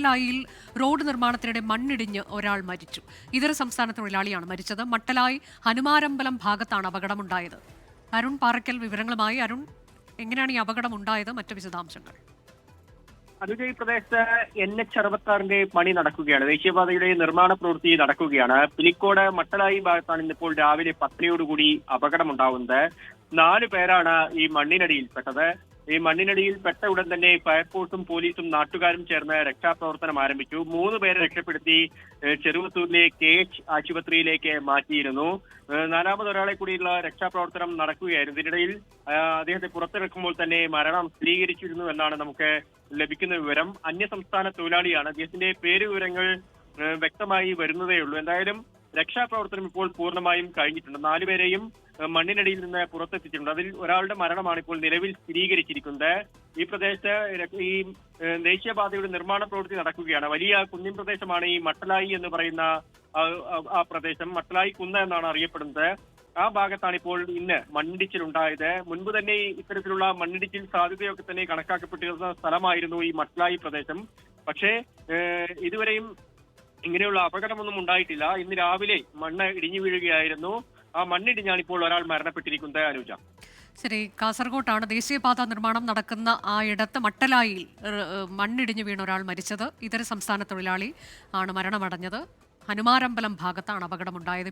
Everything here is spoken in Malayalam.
മട്ടലായിൽ റോഡ് നിർമ്മാണത്തിനിടെ മണ്ണിടിഞ്ഞ് ഒരാൾ മരിച്ചു. ഇതര സംസ്ഥാന തൊഴിലാളിയാണ് മരിച്ചത്. മട്ടലായി ഹനുമാരമ്പലം ഭാഗത്താണ് അപകടമുണ്ടായത്. അരുൺ പാറയ്ക്കൽ വിവരങ്ങളുമായി. അരുൺ എങ്ങനെയാണ് ഈ അപകടം ഉണ്ടായത് മറ്റു വിശദാംശങ്ങൾ. അനുജ ഈ പ്രദേശത്ത് എൻ എച്ച് അറുപത്താറിന്റെ പണി നടക്കുകയാണ്. ദേശീയപാതയുടെ നിർമ്മാണ പ്രവൃത്തി നടക്കുകയാണ്. പിലിക്കോട് മട്ടലായി ഭാഗത്താണ് ഇന്നിപ്പോൾ രാവിലെ പത്തരയോടുകൂടി അപകടമുണ്ടാവുന്നത്. നാല് പേരാണ് ഈ മണ്ണിനടിയിൽപ്പെട്ടത്. ഈ മണ്ണിനടിയിൽ പെട്ട ഉടൻ തന്നെ ഫയർഫോഴ്സും പോലീസും നാട്ടുകാരും ചേർന്ന് രക്ഷാപ്രവർത്തനം ആരംഭിച്ചു. മൂന്ന് പേരെ രക്ഷപ്പെടുത്തി ചെറുവത്തൂരിലെ കെ എച്ച് ആശുപത്രിയിലേക്ക് മാറ്റിയിരുന്നു. നാലാമതൊരാളെ കൂടിയുള്ള രക്ഷാപ്രവർത്തനം നടക്കുകയായിരുന്നു. ഇതിനിടയിൽ അദ്ദേഹത്തെ പുറത്തിറക്കുമ്പോൾ തന്നെ മരണം സ്ഥിരീകരിച്ചിരുന്നു എന്നാണ് നമുക്ക് ലഭിക്കുന്ന വിവരം. അന്യസംസ്ഥാന തൊഴിലാളിയാണ്. അദ്ദേഹത്തിന്റെ പേര് വിവരങ്ങൾ വ്യക്തമായി വരുന്നതേ ഉള്ളൂ എന്തായാലും രക്ഷാപ്രവർത്തനം ഇപ്പോൾ പൂർണമായും കഴിഞ്ഞിട്ടുണ്ട്. നാലുപേരെയും മണ്ണിനടിയിൽ നിന്ന് പുറത്തെത്തിച്ചിട്ടുണ്ട്. അതിൽ ഒരാളുടെ മരണമാണ് ഇപ്പോൾ നിലവിൽ സ്ഥിരീകരിച്ചിരിക്കുന്നത്. ഈ പ്രദേശത്ത് ഈ ദേശീയപാതയുടെ നിർമ്മാണ പ്രവൃത്തി നടക്കുകയാണ്. വലിയ കുന്നിൻ പ്രദേശമാണ് ഈ മട്ടലായി എന്ന് പറയുന്ന ആ- പ്രദേശം. മട്ടലായി കുന്ന് എന്നാണ് അറിയപ്പെടുന്നത്. ആ ഭാഗത്താണ് ഇപ്പോൾ ഇന്ന് മണ്ണിടിച്ചിൽ ഉണ്ടായത് മുൻപ് തന്നെ ഇത്തരത്തിലുള്ള മണ്ണിടിച്ചിൽ സാധ്യതയൊക്കെ തന്നെ കണക്കാക്കപ്പെട്ടിരുന്ന സ്ഥലമായിരുന്നു ഈ മട്ടലായി പ്രദേശം. പക്ഷേ ഇതുവരെയും ഇങ്ങനെയുള്ള അപകടമൊന്നും ഉണ്ടായിട്ടില്ല. ഇന്ന് രാവിലെ മണ്ണ് ഇടിഞ്ഞു വീഴുകയായിരുന്നു. ആ മണ്ണിടിഞ്ഞാണ് ഇപ്പോൾ ഒരാൾ മരണപ്പെട്ടിരിക്കുന്നത് അനുജ. ശരി കാസർഗോട്ടാണ് ദേശീയപാത നിർമ്മാണം നടക്കുന്ന ആ ഇടത്ത് മട്ടലായിൽ മണ്ണിടിഞ്ഞു വീണ ഒരാൾ മരിച്ചത്. ഇതര സംസ്ഥാന തൊഴിലാളി ആണ് മരണമടഞ്ഞത്. ഹനുമാരമ്പലം ഭാഗത്താണ് അപകടമുണ്ടായത്.